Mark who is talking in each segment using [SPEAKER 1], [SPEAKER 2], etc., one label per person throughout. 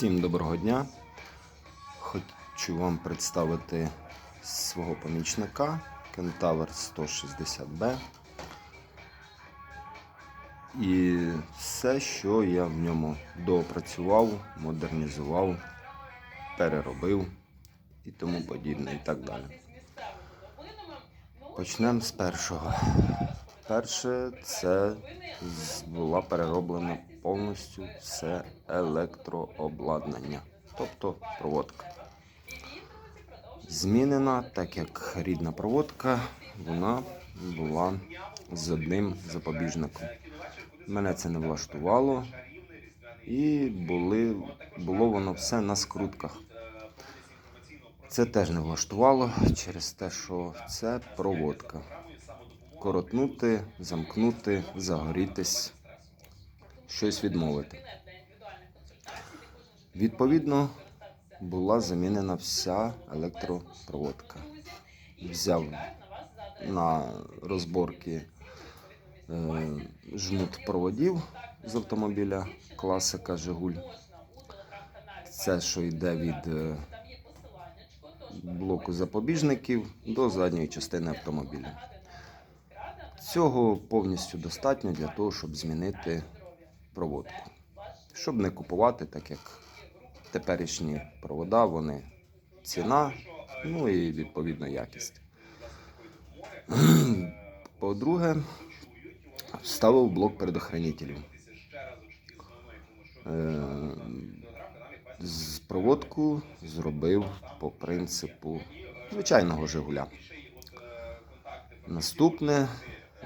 [SPEAKER 1] Всім доброго дня. Хочу вам представити свого помічника Кентавр 160B. І все, що я в ньому доопрацював, модернізував, переробив і тому подібне, і так далі. Почнемо з першого. Перше, це була перероблена повністю все електрообладнання, тобто проводка. Змінена, так як рідна проводка, вона була з одним запобіжником. Мене це не влаштувало, і були, було воно все на скрутках. Це теж не влаштувало через те, що це проводка. Коротнути, замкнути, загорітись, щось відмовити. Відповідно, була замінена вся електропроводка. Взяв на розборки е, жмут проводів з автомобіля класика Жигуль. Це, що йде від е, блоку запобіжників до задньої частини автомобіля. Цього повністю достатньо для того, щоб змінити проводку. Щоб не купувати, так як теперішні провода, вони ціна, ну і відповідно якість. По-друге, вставив блок предохранителів. Е, З проводку зробив по принципу звичайного Жигуля. Наступне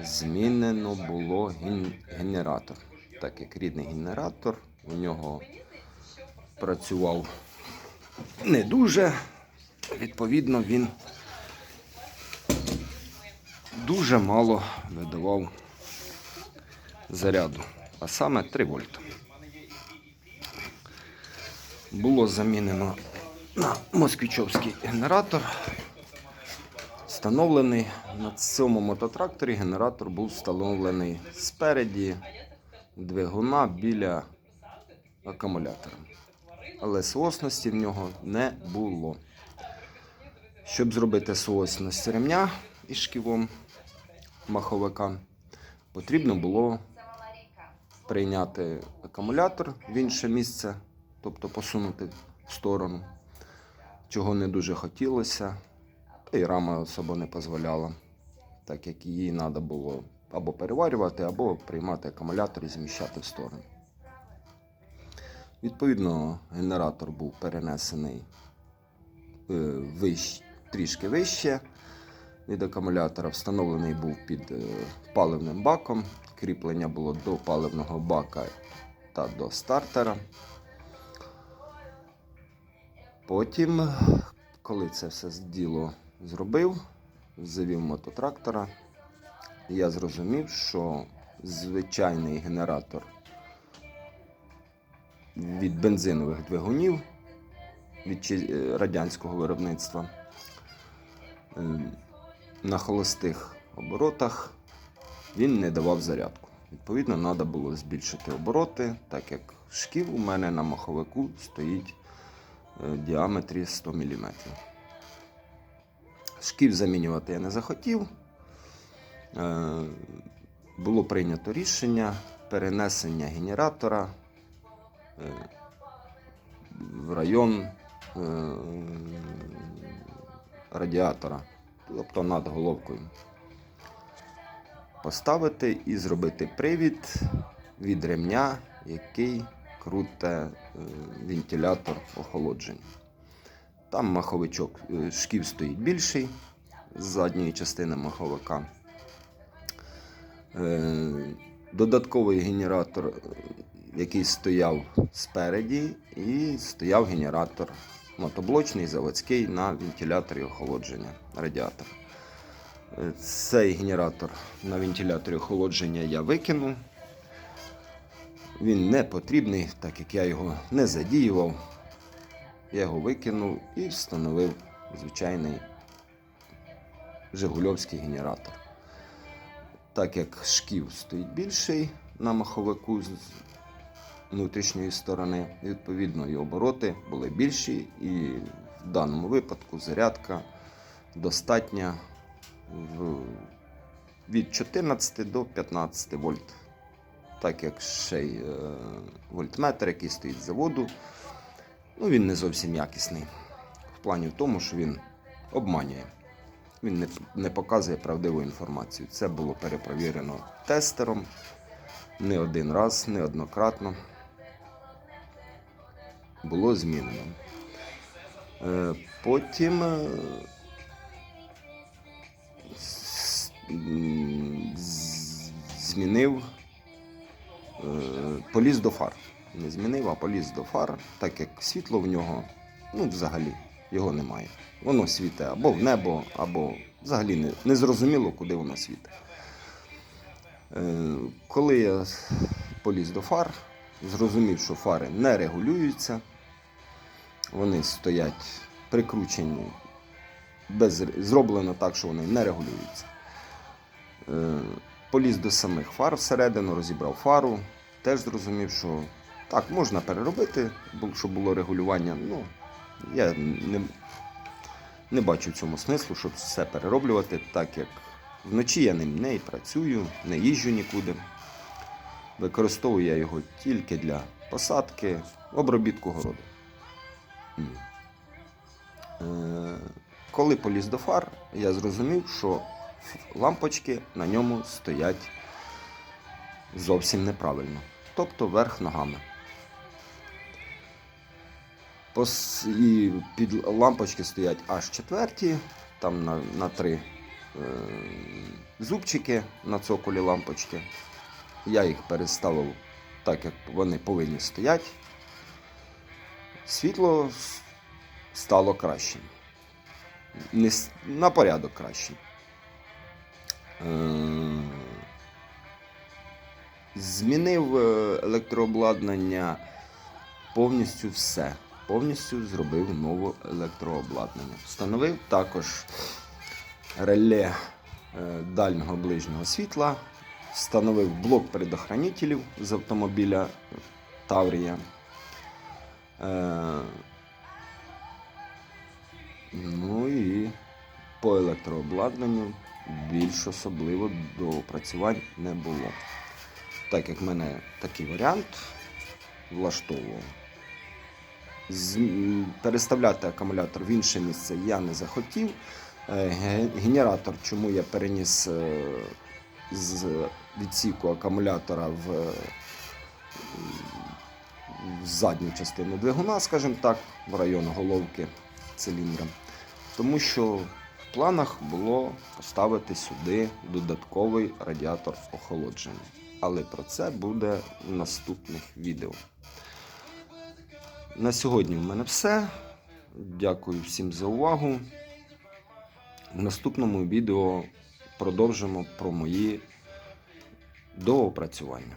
[SPEAKER 1] змінено було ген- генератор. Так як рідний генератор у нього працював не дуже, відповідно, він дуже мало видавав заряду, а саме 3 вольта. Було замінено на москвичовський генератор. Встановлений на цьому мототракторі генератор був встановлений спереді двигуна біля акумулятора. Але соосності в нього не було. Щоб зробити соосність ремня із шківом маховика, потрібно було прийняти акумулятор в інше місце, тобто посунути в сторону, чого не дуже хотілося. Та й рама особо не дозволяла, так як її треба було або переварювати, або приймати акумулятор і зміщати в сторону. Відповідно, генератор був перенесений е, вищ, трішки вище від акумулятора, встановлений був під е, паливним баком. Кріплення було до паливного бака та до стартера. Потім, коли це все діло зробив, завів мототрактора, я зрозумів, що звичайний генератор від бензинових двигунів від е, радянського виробництва е, на холостих оборотах він не давав зарядку. Відповідно, треба було збільшити обороти, так як шків у мене на маховику стоїть е, в діаметрі 100 мм. Шків замінювати я не захотів. Е, Було прийнято рішення перенесення генератора е, в район е, радіатора, тобто над головкою. Поставити і зробити привід від ремня, який круте вентилятор охолодження. Там маховичок е, шків стоїть більший з задньої частини маховика. Е, Додатковий генератор, е, який стояв спереді, і стояв генератор мотоблочний заводський на вентиляторі охолодження радіатора. Е, Цей генератор на вентиляторі охолодження я викинув. Він не потрібний, так як я його не задіював. Я його викинув і встановив звичайний Жигульовський генератор. Так як шків стоїть більший на маховику з- внутрішньої сторони. Відповідно, і обороти були більші, і в даному випадку зарядка достатня в, від 14 до 15 вольт. Так як ще й е, вольтметр, який стоїть з заводу, ну, він не зовсім якісний. В плані в тому, що він обманює. Він не, не показує правдиву інформацію. Це було перепровірено тестером не один раз, неоднократно. Було змінено. Е, Потім е, змінив, е, поліз до фар. Не змінив, а поліз до фар, так як світло в нього, ну, взагалі, його немає. Воно світить або в небо, або взагалі не, не зрозуміло, куди воно світить. Е, Коли я поліз до фар, зрозумів, що фари не регулюються, вони стоять прикручені, без, зроблено так, що вони не регулюються. Е, Поліз до самих фар всередину, розібрав фару, теж зрозумів, що так, можна переробити, щоб було регулювання. Ну, я не, не бачу в цьому смислу, щоб все перероблювати, так як вночі я ним не працюю, не їжджу нікуди. Використовую я його тільки для посадки, обробітку городу. Е, Коли поліз до фар, я зрозумів, що лампочки на ньому стоять зовсім неправильно. Тобто верх ногами. І під лампочки стоять аж четверті, там на, на три е... зубчики на цоколі лампочки. Я їх переставив так, як вони повинні стояти. Світло стало кращим. Не на порядок кращим. Е, Змінив е, електрообладнання повністю все. Повністю зробив нове електрообладнання. Встановив також реле е, дальнього ближнього світла. Встановив блок предохранителів з автомобіля Таврія. Е, Ну і по електрообладнанню більш особливо до опрацювань не було. Так як в мене такий варіант влаштовував. Переставляти акумулятор в інше місце я не захотів. Е, Генератор, чому я переніс е, з відсіку акумулятора в, в задню частину двигуна, скажімо так, в район головки циліндра. Тому що в планах було поставити сюди додатковий радіатор охолодження. Але про це буде в наступних відео. На сьогодні в мене все. Дякую всім за увагу. В наступному відео продовжимо про мої доопрацювання.